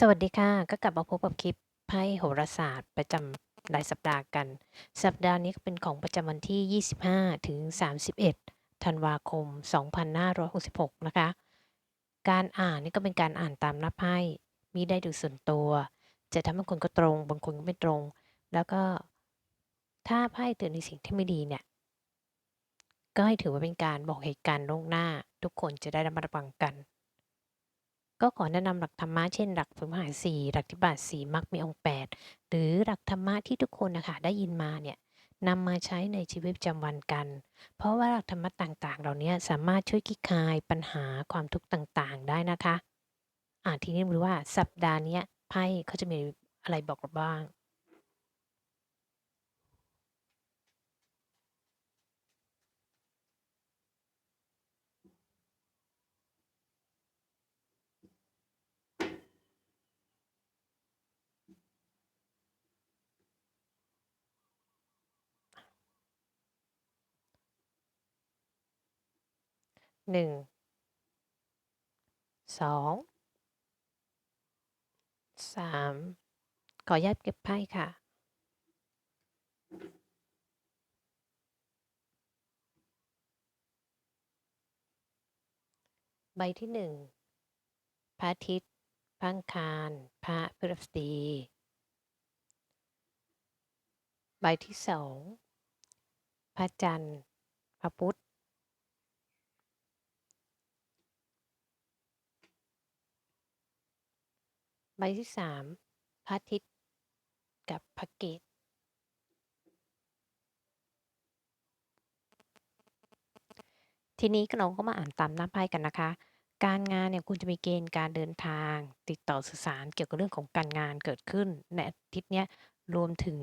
สวัสดีค่ะ ก็กลับมาพบกับคลิปไพ่โหราศาสตร์ประจำรายสัปดาห์กัน สัปดาห์นี้ก็เป็นของประจำวันที่ 25 ถึง 31 ธันวาคม 2566 นะคะ การอ่านนี่ก็เป็นการอ่านตามหน้าไพ่มีได้ดูส่วนตัว จะทำให้คนก็ตรง บางคนก็ไม่ตรง แล้วก็ถ้าไพ่เตือนในสิ่งที่ไม่ดีเนี่ย ก็ให้ถือว่าเป็นการบอกเหตุการณ์ล่วงหน้า ทุกคนจะได้ระมัดระวังกัน ก็ขอแนะนำหลักธรรมะเช่น หลักพรหมหารสี่หลักธิบาทสี่มรรคมีองค์แปดหรือหลักธรรมะที่ทุกคนนะคะได้ยินมาเนี่ยนำมาใช้ในชีวิตประจำวันกัน เพราะว่าหลักธรรมะต่างๆ เหล่านี้สามารถช่วยคลี่คลายปัญหาความทุกข์ต่างๆ ได้นะคะ อ่าทีนี้รู้ว่าสัปดาห์นี้ไพ่เขาจะมีอะไรบอกเราบ้าง หนึ่งสองสามขออนุญาตเก็บไพ่ค่ะใบที่หนึ่งพระอาทิตย์พระอังคาร พระพฤหัสบดี ใบที่สองพระจันทร์ พระพุธ ใบที่สามพระอาทิตย์กับพระเกตทีนี้ก็เราก็มาอ่านตามหน้าไพ่กันนะคะ การงานเนี่ยคุณจะมีเกณฑ์การเดินทาง ติดต่อสื่อสารเกี่ยวกับเรื่องของการงานเกิดขึ้นในอาทิตย์เนี้ยรวมถึง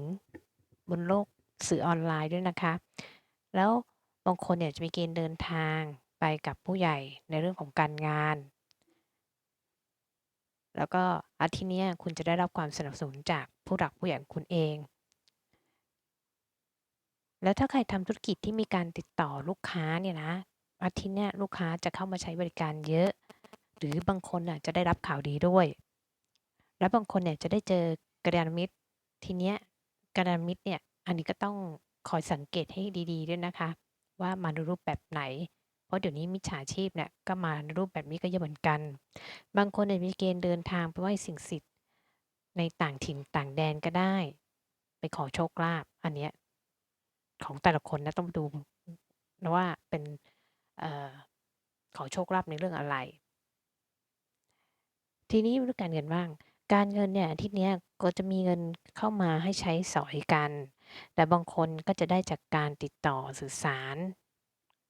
บนโลกสื่อออนไลน์ด้วยนะคะ แล้วบางคนเนี่ยจะมีเกณฑ์เดินทางไปกับผู้ใหญ่ในเรื่องของการงาน แล้วก็อาทิตย์เนี้ยคุณจะได้รับความสนับสนุนจากผู้หลักผู้ใหญ่คุณเอง แล้วถ้าใครทำธุรกิจที่มีการติดต่อลูกค้าเนี่ยนะ อาทิตย์เนี้ยลูกค้าจะเข้ามาใช้บริการเยอะ หรือบางคนน่ะจะได้รับข่าวดีด้วย และบางคนเนี่ยจะได้เจอกระดานมิตร ทีเนี้ยกระดานมิตรเนี่ยอันนี้ก็ต้องคอยสังเกตให้ดี ๆ ด้วยนะคะ ว่ามาในรูปแบบไหน ราะเดี๋ยวนี้มิจฉาชีพเนี่ยก็มาในรูปแบบนี้ก็เยอะเหมือนกัน บางคนเนี่ยมีเกณฑ์เดินทางไปไหว้สิ่งศักดิ์สิทธิ์ในต่างถิ่นต่างแดนก็ได้ ไปขอโชคลาภอันเนี้ยของแต่ละคนนะต้องดูนะว่าเป็นออขอโชคลาภในเรื่องอะไร ทีนี้เรื่องการเงินบ้าง การเงินเนี่ยอาทิตย์เนี้ยก็จะมีเงินเข้ามาให้ใช้สอยกัน แต่บางคนก็จะได้จากการติดต่อสื่อสาร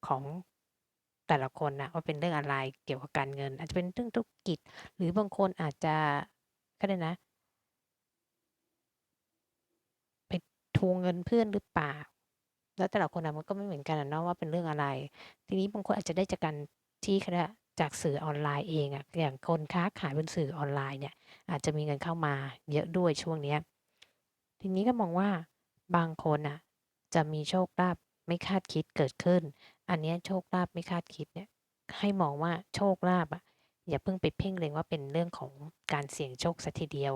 ของ แต่ละคนนะว่าเป็นเรื่องอะไรเกี่ยวกับการเงิน อาจจะเป็นเรื่องธุรกิจ หรือบางคนอาจจะก็ได้นะ ไปทวงเงินเพื่อนหรือเปล่า แล้วแต่ละคนนะมันก็ไม่เหมือนกันอะเนาะว่าเป็นเรื่องอะไร ทีนี้บางคนอาจจะได้จากการที่เขาเรียกจากสื่อออนไลน์เองอะอย่างคนค้าขายบนสื่อออนไลน์เนี่ย อาจจะมีเงินเข้ามาเยอะด้วยช่วงเนี้ยทีนี้ก็มองว่าบางคนอะจะมีโชคลาภไม่คาดคิดเกิดขึ้น อันเนี้ยโชคลาภไม่คาดคิดเนี่ย ให้มองว่าโชคลาภอะอย่าเพิ่งไปเพ่งเล็งว่าเป็นเรื่องของการเสี่ยงโชคสัทีเดียว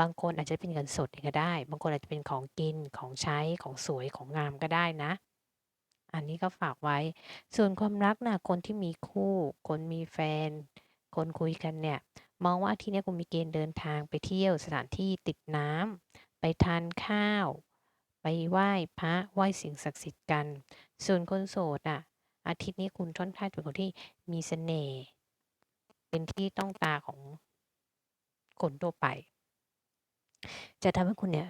บางคนอาจจะเป็นเงินสดก็ได้ บางคนอาจจะเป็นของกินของใช้ของสวยของงามก็ได้นะ อันนี้ก็ฝากไว้ ส่วนความรักนะคนที่มีคู่ คนมีแฟน คนคุยกันเนี่ย มองว่าที่นี้คุณมีเกณฑ์เดินทางไปเที่ยวสถานที่ติดน้ำไปทานข้าว ไปไหว้พระไหว้สิ่งศักดิ์สิทธิ์กัน ส่วนคนโสดอะ อาทิตย์นี้คุณค่อนข้างเป็นคนที่มีเสน่ห์เป็นที่ต้องตาของคนทั่วไป จะทำให้คุณเนี่ย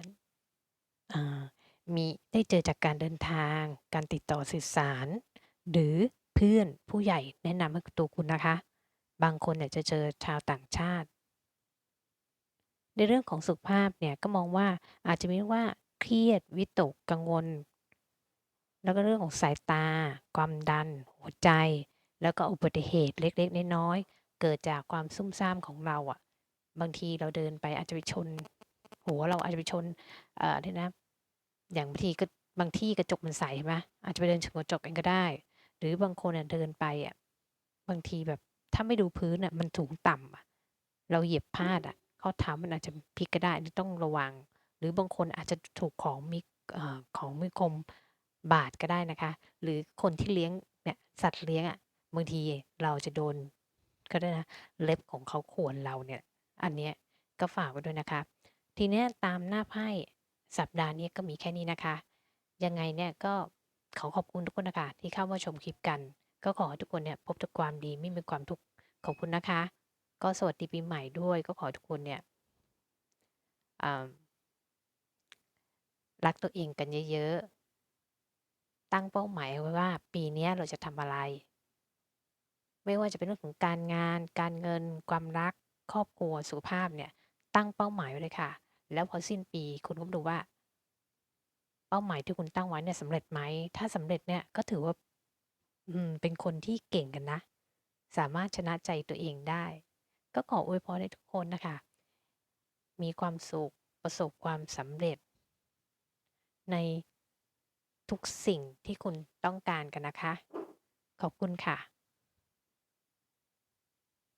มีได้เจอจากการเดินทาง การติดต่อสื่อสาร หรือเพื่อนผู้ใหญ่แนะนำให้ตัวคุณนะคะ บางคนเนี่ยจะเจอชาวต่างชาติ ในเรื่องของสุขภาพเนี่ยก็มองว่าอาจจะมีว่า เครียด วิตกกังวล แล้วก็เรื่องของสายตา ความดัน หัวใจ แล้วก็อุบัติเหตุเล็กๆน้อยๆเกิดจากความซุ่มซ่ามของเราอะ่ะ บางทีเราเดินไปอาจจะไปชน หัวเราอาจจะไปชนเอ่อที่นะ อย่างบางทีก็บางที่กระจกมันใสใช่ไหมอาจจะไปเดินชนกระจกเองก็ได้ หรือบางคนเดินไปอะบางทีแบบถ้าไม่ดูพื้นอะ มันสูงต่ำอะ เราเหยียบพลาดอะข้อเท้ามันอาจจะพลิกก็ได้ต้องระวัง หรือบางคนอาจจะถูกของมีอของมีคมบาดก็ได้นะคะ หรือคนที่เลี้ยงเนี่ยสัตว์เลี้ยงอะบางทีเราจะโดนกอะไรนะเล็บของเขาข่วนเราเนี่ย อันเนี้ยก็ฝากไว้ด้วยนะคะ ทีเนี้ยตามหน้าไพ่สัปดาห์นี้ก็มีแค่นี้นะคะ ยังไงเนี่ยก็ขอขอบคุณทุกคนนะคะที่เข้ามาชมคลิปกัน ก็ขอให้ทุกคนเนี่ยพบแต่ความดีไม่มีความทุกข์ขอบคุณนะคะ ก็สวัสดีปีใหม่ด้วย ก็ขอทุกคนเนี่ยอ่า รักตัวเองกันเยอะๆ ตั้งเป้าหมายไว้ว่า ปีนี้เราจะทำอะไร ไม่ว่าจะเป็นเรื่องของการงาน การเงิน ความรัก ครอบครัว สุขภาพเนี่ย ตั้งเป้าหมายไว้เลยค่ะ แล้วพอสิ้นปีคุณก็ดูว่า เป้าหมายที่คุณตั้งไว้เนี่ยสำเร็จไหม ถ้าสำเร็จเนี่ยก็ถือว่า อืม เป็นคนที่เก่งกันนะ สามารถชนะใจตัวเองได้ ก็ขออวยพรให้ทุกคนนะคะ มีความสุขประสบความสำเร็จ ในทุกสิ่งที่คุณต้องการกันนะคะ ขอบคุณค่ะ